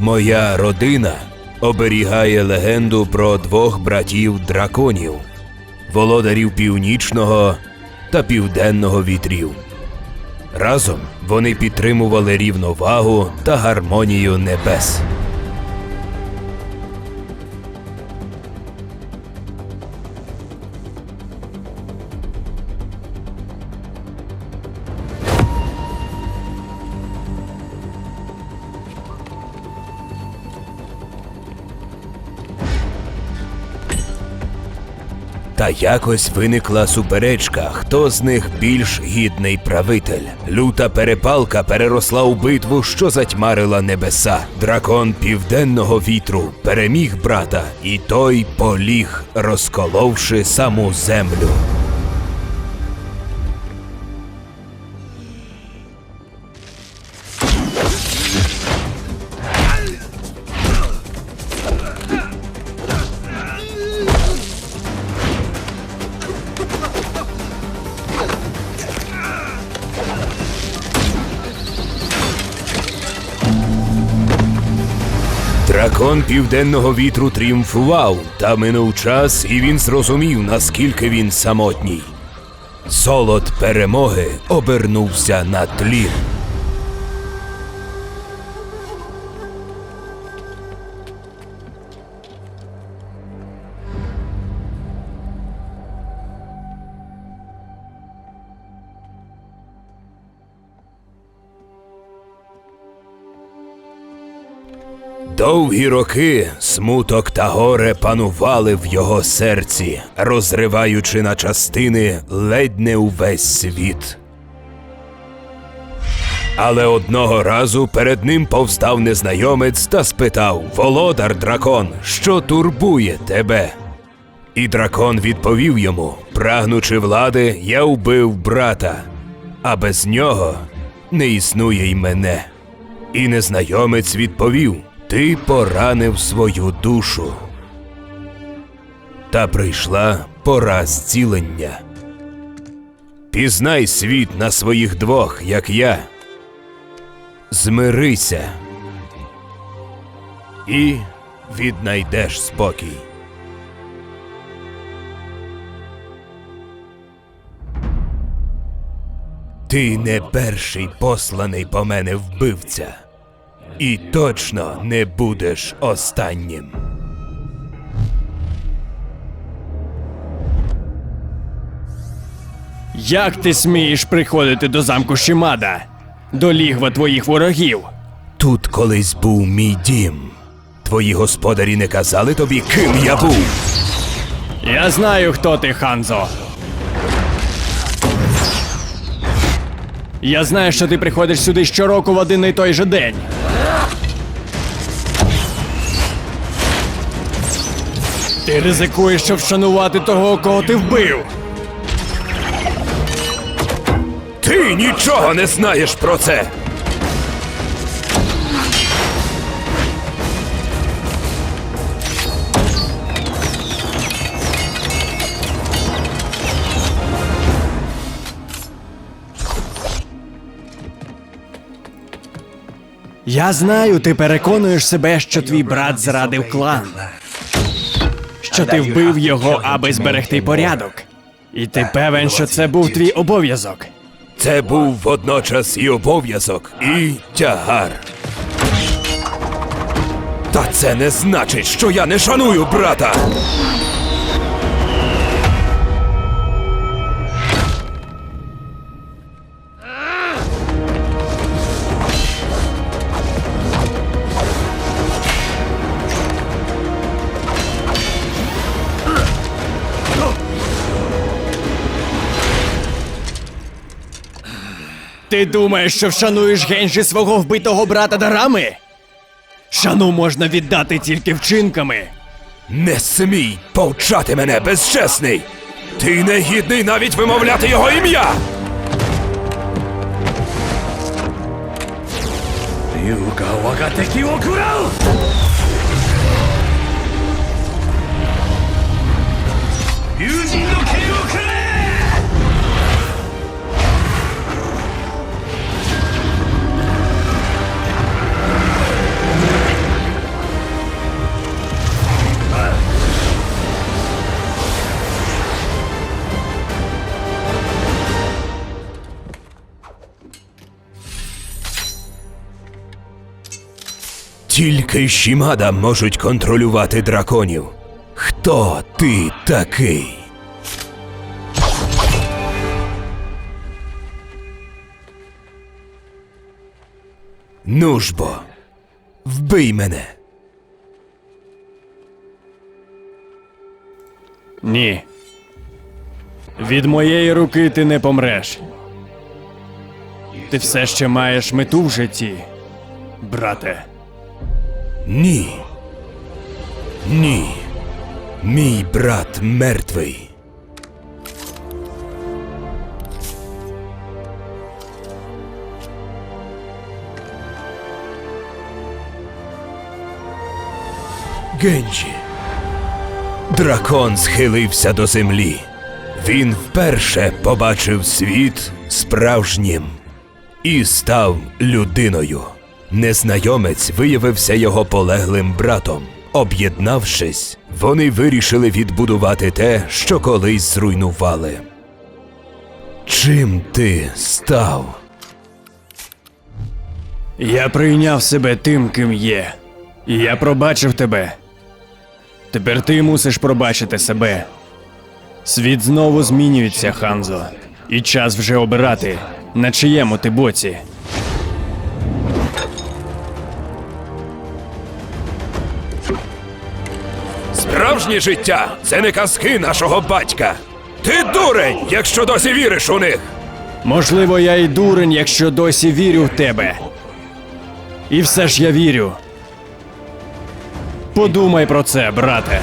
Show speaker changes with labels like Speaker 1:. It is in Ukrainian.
Speaker 1: Моя родина оберігає легенду про двох братів драконів, володарів північного та південного вітрів. Разом вони підтримували рівновагу та гармонію небес. Та якось виникла суперечка, хто з них більш гідний правитель. Люта перепалка переросла у битву, що затьмарила небеса. Дракон південного вітру переміг брата, і той поліг, розколовши саму землю. Дракон південного вітру тріумфував, та минув час, і він зрозумів, наскільки він самотній. Золот перемоги обернувся на тлін. Довгі роки смуток та горе панували в його серці, розриваючи на частини ледь не увесь світ. Але одного разу перед ним повстав незнайомець та спитав Володар дракон, що турбує тебе? І дракон відповів йому: прагнучи влади, я вбив брата, а без нього не існує й мене. І незнайомець відповів: Ти поранив свою душу. Та прийшла пора зцілення. Пізнай світ на своїх двох, як я. Змирися і віднайдеш спокій. Ти не перший посланий по мене вбивця, і точно не будеш останнім.
Speaker 2: Як ти смієш приходити до замку Шимада? До лігва твоїх ворогів?
Speaker 1: Тут колись був мій дім. Твої господарі не казали тобі, ким я був.
Speaker 2: Я знаю, хто ти, Ханзо. Я знаю, що ти приходиш сюди щороку в один і той же день. Ти ризикуєш, щоб вшанувати того, кого ти вбив.
Speaker 1: Ти нічого не знаєш про це.
Speaker 2: Я знаю, ти переконуєш себе, що твій брат зрадив клан. Що ти вбив його, аби зберегти порядок. І ти певен, що це був твій обов'язок.
Speaker 1: Це був водночас і обов'язок, і тягар. Та це не значить, що я не шаную брата.
Speaker 2: Ти думаєш, що вшануєш генші свого вбитого брата дарами? Шану можна віддати тільки вчинками.
Speaker 1: Не смій повчати мене безчесний! Ти негідний навіть вимовляти його ім'я!
Speaker 3: Юка вагатекі окурав! Юзі
Speaker 1: до Тільки Шімада можуть контролювати драконів. Хто ти такий? Ну ж бо, вбий мене.
Speaker 2: Ні. Від моєї руки ти не помреш. Ти все ще маєш мету в житті, брате.
Speaker 1: Ні. Ні. Мій брат мертвий. Генджі. Дракон схилився до землі. Він вперше побачив світ справжнім і став людиною. Незнайомець виявився його полеглим братом. Об'єднавшись, вони вирішили відбудувати те, що колись зруйнували. Чим ти став?
Speaker 2: Я прийняв себе тим, ким є. І я пробачив тебе. Тепер ти мусиш пробачити себе. Світ знову змінюється, Ханзо. І час вже обирати, на чиєму ти боці.
Speaker 1: Справжнє життя це не казки нашого батька. Ти дурень, якщо досі віриш у них.
Speaker 2: Можливо, я і дурень, якщо досі вірю в тебе. І все ж я вірю. Подумай про це, брате.